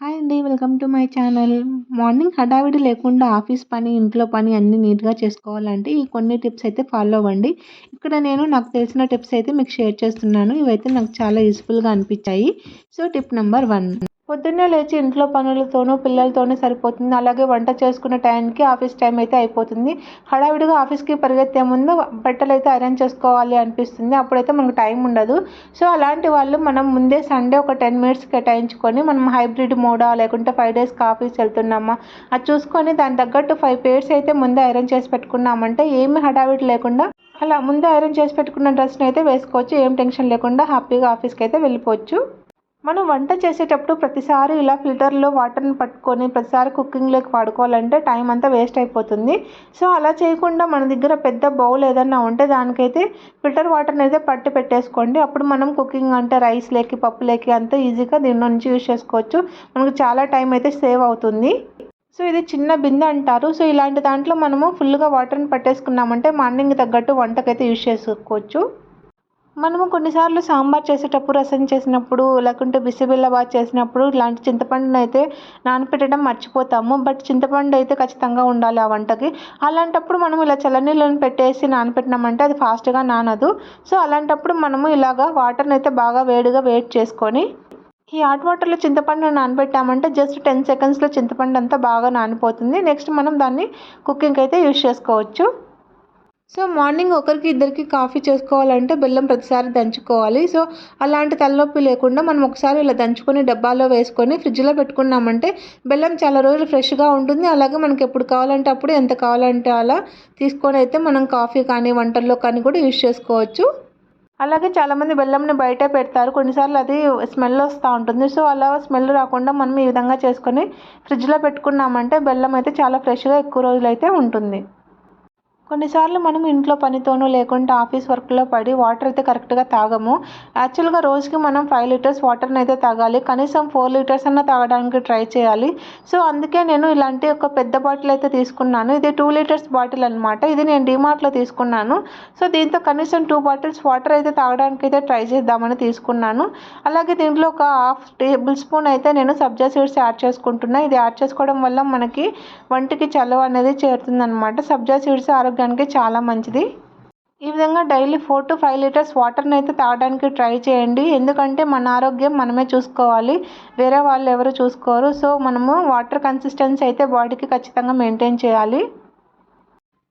Hi అండి welcome to my channel. Morning హడావిడి లేకుండా ఆఫీస్ పని ఇంట్లో పని అన్నీ నీట్గా చేసుకోవాలంటే ఈ కొన్ని టిప్స్ అయితే ఫాలో అవ్వండి. ఇక్కడ నేను నాకు తెలిసిన టిప్స్ అయితే మీకు షేర్ చేస్తున్నాను. ఇవైతే నాకు చాలా యూస్ఫుల్గా అనిపించాయి. So tip number one. పొద్దున్నే లేచి ఇంట్లో పనులతోనూ పిల్లలతోనూ సరిపోతుంది. అలాగే వంట చేసుకునే టైంకి ఆఫీస్ టైం అయితే అయిపోతుంది. హడావిడిగా ఆఫీస్కి పరిగెత్తే ముందు బట్టలు అయితే ఐరన్ చేసుకోవాలి అనిపిస్తుంది. అప్పుడైతే మనకు టైం ఉండదు. సో అలాంటి వాళ్ళు మనం ముందే సండే ఒక టెన్ మినిట్స్ కేటాయించుకొని మనం హైబ్రిడ్ మోడా లేకుంటే ఫైవ్ డేస్కి ఆఫీస్ వెళ్తున్నామా? అది చూసుకొని దాని తగ్గట్టు ఫైవ్ పేర్స్ అయితే ముందే ఐరన్ చేసి పెట్టుకున్నామంటే ఏమి హడావిడి లేకుండా అలా ముందే ఐరన్ చేసి పెట్టుకున్న డ్రెస్ని అయితే వేసుకోవచ్చు. ఏం టెన్షన్ లేకుండా హ్యాపీగా ఆఫీస్కి అయితే వెళ్ళిపోవచ్చు. మనం వంట చేసేటప్పుడు ప్రతిసారి ఇలా ఫిల్టర్లో వాటర్ని పట్టుకొని ప్రతిసారి కుకింగ్లోకి వాడుకోవాలంటే టైం అంతా వేస్ట్ అయిపోతుంది. సో అలా చేయకుండా మన దగ్గర పెద్ద బౌల్ ఏదన్నా ఉంటే దానికైతే ఫిల్టర్ వాటర్ని అయితే పట్టి పెట్టేసుకోండి. అప్పుడు మనం కుకింగ్ అంటే రైస్ లేకి పప్పు లేకి అంతా ఈజీగా దీని నుంచి యూజ్ చేసుకోవచ్చు. మనకు చాలా టైం అయితే సేవ్ అవుతుంది. సో ఇది చిన్న బిందె అంటారు. సో ఇలాంటి దాంట్లో మనము ఫుల్గా వాటర్ని పట్టేసుకున్నామంటే మార్నింగ్ తగ్గట్టు వంటకైతే యూజ్ చేసుకోవచ్చు. మనము కొన్నిసార్లు సాంబార్ చేసేటప్పుడు రసం చేసినప్పుడు లేకుంటే బిసిబిళ్ళబాత్ చేసినప్పుడు ఇలాంటి చింతపండును అయితే నానపెట్టడం మర్చిపోతాము. బట్ చింతపండు అయితే ఖచ్చితంగా ఉండాలి ఆ వంటకి. అలాంటప్పుడు మనం ఇలా చల్లనీళ్ళను పెట్టేసి నానపెట్టినామంటే అది ఫాస్ట్గా నానదు. సో అలాంటప్పుడు మనము ఇలాగా వాటర్ని అయితే బాగా వేడిగా వేడి చేసుకొని ఈ హాట్ వాటర్లో చింతపండు నానబెట్టామంటే జస్ట్ టెన్ సెకండ్స్లో చింతపండు అంతా బాగా నానిపోతుంది. నెక్స్ట్ మనం దాన్ని కుకింగ్కి అయితే యూజ్ చేసుకోవచ్చు. సో మార్నింగ్ ఒకరికి ఇద్దరికి కాఫీ చేసుకోవాలంటే బెల్లం ప్రతిసారి దంచుకోవాలి. సో అలాంటి తలనొప్పి లేకుండా మనం ఒకసారి ఇలా దంచుకొని డబ్బాలో వేసుకొని ఫ్రిడ్జ్లో పెట్టుకున్నామంటే బెల్లం చాలా రోజులు ఫ్రెష్గా ఉంటుంది. అలాగే మనకి ఎప్పుడు కావాలంటే అప్పుడు ఎంత కావాలంటే అలా తీసుకొని అయితే మనం కాఫీ కానీ వంటల్లో కానీ కూడా యూజ్ చేసుకోవచ్చు. అలాగే చాలామంది బెల్లంని బయట పెడతారు. కొన్నిసార్లు అది స్మెల్ వస్తూ ఉంటుంది. సో అలా స్మెల్ రాకుండా మనం ఈ విధంగా చేసుకొని ఫ్రిడ్జ్లో పెట్టుకున్నామంటే బెల్లం అయితే చాలా ఫ్రెష్గా ఎక్కువ రోజులు అయితే ఉంటుంది. కొన్నిసార్లు మనం ఇంట్లో పనితోనూ లేకుంటే ఆఫీస్ వర్క్లో పడి వాటర్ అయితే కరెక్ట్గా తాగము. యాక్చువల్గా రోజుకి మనం ఫైవ్ లీటర్స్ వాటర్ని అయితే తాగాలి. కనీసం ఫోర్ లీటర్స్ అన్న తాగడానికి ట్రై చేయాలి. సో అందుకే నేను ఇలాంటి ఒక పెద్ద బాటిల్ అయితే తీసుకున్నాను. ఇది టూ లీటర్స్ బాటిల్ అనమాట ఇది నేను డిమార్ట్లో తీసుకున్నాను. సో దీంతో కనీసం టూ బాటిల్స్ వాటర్ అయితే తాగడానికి అయితే ట్రై చేద్దామని తీసుకున్నాను. అలాగే దీంట్లో ఒక హాఫ్ టేబుల్ స్పూన్ అయితే నేను సబ్జా సీడ్స్ యాడ్ చేసుకుంటున్నాను ఇది యాడ్ చేసుకోవడం వల్ల మనకి వంటికి చలవ అనేది చేరుతుందనమాట సబ్జా సీడ్స్ ఆరోగ్య ఆరోగ్యానికి చాలా మంచిది. ఈ విధంగా daily four to five litres వాటర్ని అయితే తాగడానికి ట్రై చేయండి. ఎందుకంటే మన ఆరోగ్యం మనమే చూసుకోవాలి. వేరే వాళ్ళు ఎవరు చూసుకోరు. సో మనము వాటర్ కన్సిస్టెన్సీ అయితే బాడీకి ఖచ్చితంగా మెయింటైన్ చేయాలి.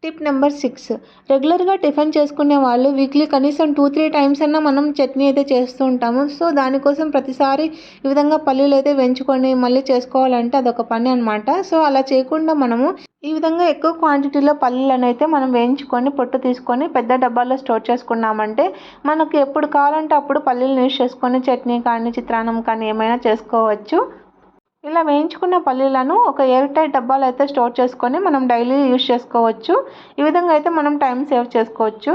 Tip number six. రెగ్యులర్గా టిఫిన్ చేసుకునే వాళ్ళు వీక్లీ కనీసం టూ త్రీ టైమ్స్ అన్నా మనం చట్నీ అయితే చేస్తూ ఉంటాము. సో దానికోసం ప్రతిసారి ఈ విధంగా పల్లీలు అయితే వెంచుకొని మళ్ళీ చేసుకోవాలంటే అదొక పని అనమాట సో అలా చేయకుండా మనము ఈ విధంగా ఎక్కువ క్వాంటిటీలో పల్లీలను అయితే మనం వేయించుకొని పొట్టు తీసుకొని పెద్ద డబ్బాల్లో స్టోర్ చేసుకున్నామంటే మనకు ఎప్పుడు కావాలంటే అప్పుడు పల్లీలు యూజ్ చేసుకొని చట్నీ కానీ చిత్రాన్నం కానీ ఏమైనా చేసుకోవచ్చు. ఇలా వేయించుకున్న పల్లీలను ఒక ఎయిర్ టైట్ డబ్బాలో అయితే స్టోర్ చేసుకొని మనం డైలీ యూస్ చేసుకోవచ్చు. ఈ విధంగా అయితే మనం టైం సేవ్ చేసుకోవచ్చు.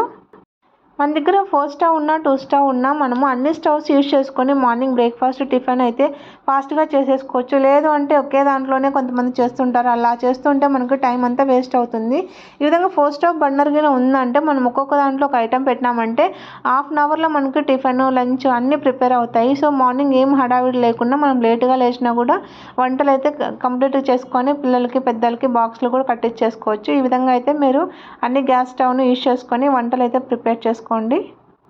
మన దగ్గర ఫోర్ స్టవ్ ఉన్నా టూ స్టవ్ ఉన్నా మనము అన్ని స్టవ్స్ యూజ్ చేసుకొని మార్నింగ్ బ్రేక్ఫాస్ట్ టిఫిన్ అయితే ఫాస్ట్గా చేసేసుకోవచ్చు. లేదు అంటే ఒకే దాంట్లోనే కొంతమంది చేస్తుంటారు. అలా చేస్తుంటే మనకు టైం అంతా వేస్ట్ అవుతుంది. ఈ విధంగా ఫోర్ స్టవ్ బర్నర్ గిన ఉందంటే మనం ఒక్కొక్క దాంట్లో ఒక ఐటెం పెట్టినామంటే హాఫ్ అన్ అవర్లో మనకి టిఫిన్ లంచ్ అన్నీ ప్రిపేర్ అవుతాయి. సో మార్నింగ్ ఏం హడావిడి లేకుండా మనం లేటుగా లేచినా కూడా వంటలు అయితే కంప్లీట్ చేసుకొని పిల్లలకి పెద్దలకి బాక్స్లు కూడా కట్టించేసుకోవచ్చు. ఈ విధంగా అయితే మీరు అన్ని గ్యాస్ స్టవ్ను యూజ్ చేసుకొని వంటలు అయితే ప్రిపేర్ చేసుకోండి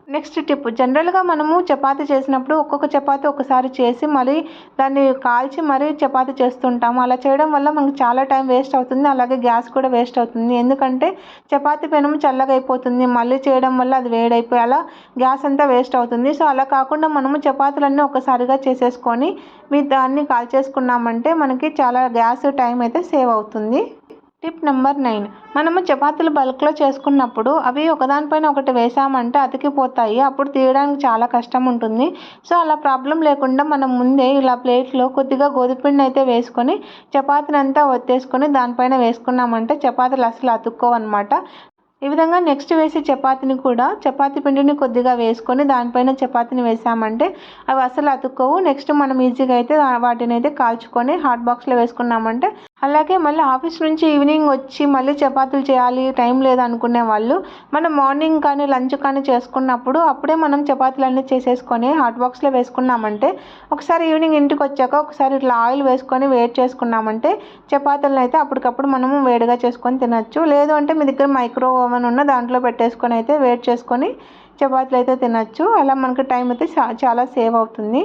నెక్స్ట్ టిప్ జనరల్గా మనము చపాతీ చేసినప్పుడు ఒక్కొక్క చపాతీ ఒకసారి చేసి మళ్ళీ దాన్ని కాల్చి మరీ చపాతీ చేస్తుంటాము. అలా చేయడం వల్ల మనకు చాలా టైం వేస్ట్ అవుతుంది. అలాగే గ్యాస్ కూడా వేస్ట్ అవుతుంది. ఎందుకంటే చపాతీ పెనము చల్లగా అయిపోతుంది మళ్ళీ చేయడం వల్ల అది వేడైపోయి అలా గ్యాస్ అంతా వేస్ట్ అవుతుంది. సో అలా కాకుండా మనము చపాతీలన్నీ ఒకసారిగా చేసేసుకొని మీ దాన్ని కాల్చేసుకున్నామంటే మనకి చాలా గ్యాస్ టైం అయితే సేవ్ అవుతుంది. Tip number nine. మనము చపాతీలు బల్క్లో చేసుకున్నప్పుడు అవి ఒకదానిపైన ఒకటి వేసామంటే అతికిపోతాయి. అప్పుడు తీయడానికి చాలా కష్టం ఉంటుంది. సో అలా ప్రాబ్లం లేకుండా మనం ముందే ఇలా ప్లేట్లో కొద్దిగా గోధుమపిండి అయితే వేసుకొని చపాతీని అంతా ఒత్తేసుకొని దానిపైన వేసుకున్నామంటే చపాతీలు అసలు అతుక్కోవన్నమాట. ఈ విధంగా నెక్స్ట్ వేసే చపాతీని కూడా చపాతీ పిండిని కొద్దిగా వేసుకొని దానిపైన చపాతీని వేసామంటే అవి అసలు అతుక్కోవు. నెక్స్ట్ మనం ఈజీగా అయితే వాటిని అయితే కాల్చుకొని హాట్ బాక్స్లో వేసుకున్నామంటే అలాగే మళ్ళీ ఆఫీస్ నుంచి ఈవినింగ్ వచ్చి మళ్ళీ చపాతీలు చేయాలి టైం లేదనుకునే వాళ్ళు మనం మార్నింగ్ కానీ లంచ్ కానీ చేసుకున్నప్పుడు అప్పుడే మనం చపాతీలు అన్నీ చేసేసుకొని హాట్ బాక్స్లో వేసుకున్నామంటే ఒకసారి ఈవినింగ్ ఇంటికి వచ్చాక ఒకసారి ఇట్లా ఆయిల్ వేసుకొని వేడి చేసుకున్నామంటే చపాతీలను అయితే అప్పటికప్పుడు మనము వేడిగా చేసుకొని తినచ్చు. లేదు అంటే మీ దగ్గర మైక్రో ఓవెన్ ఉన్న దాంట్లో పెట్టేసుకొని అయితే వేడి చేసుకొని చపాతీలు అయితే తినచ్చు. అలా మనకి టైం అయితే చాలా సేవ్ అవుతుంది.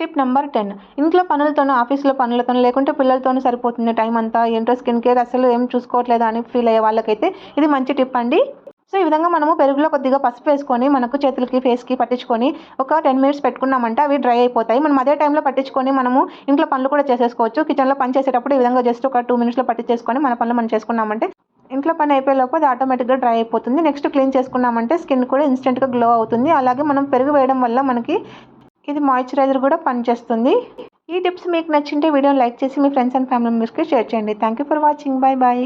Tip number ten. ఇంట్లో పనులతోనూ ఆఫీస్లో పనులతోనూ లేకుంటే పిల్లలతోనూ సరిపోతుంది టైం అంతా ఏంటో స్కిన్ కేర్ అసలు ఏం చూసుకోవట్లేదు అని ఫీల్ అయ్యే వాళ్ళకైతే ఇది మంచి టిప్ అండి. సో ఈ విధంగా మనము పెరుగులో కొద్దిగా పసుపు వేసుకొని మనకు చేతులకి ఫేస్కి పట్టించుకొని ఒక టెన్ మినిట్స్ పెట్టుకున్నామంటే అవి డ్రై అయిపోతాయి. మనం అదే టైంలో పట్టించుకొని మనము ఇంట్లో పనులు కూడా చేసేసుకోవచ్చు. కిచెన్లో పని చేసేటప్పుడు ఈ విధంగా జస్ట్ ఒక టూ మినిట్స్లో పట్టించేసుకొని మన పనులు మనం చేసుకున్నామంటే ఇంట్లో పని అయిపోయే లోపు అది ఆటోమేటిక్గా డ్రై అయిపోతుంది. నెక్స్ట్ క్లీన్ చేసుకున్నామంటే స్కిన్ కూడా ఇన్స్టెంట్గా గ్లో అవుతుంది. అలాగే మనం పెరుగు వేయడం వల్ల మనకి ఇది మాయిశ్చరైజర్ కూడా పనిచేస్తుంది. ఈ టిప్స్ మీకు నచ్చింటే వీడియోని లైక్ చేసి మీ ఫ్రెండ్స్ అండ్ ఫ్యామిలీ మెంబర్స్కి షేర్ చేయండి. Thank you for watching bye bye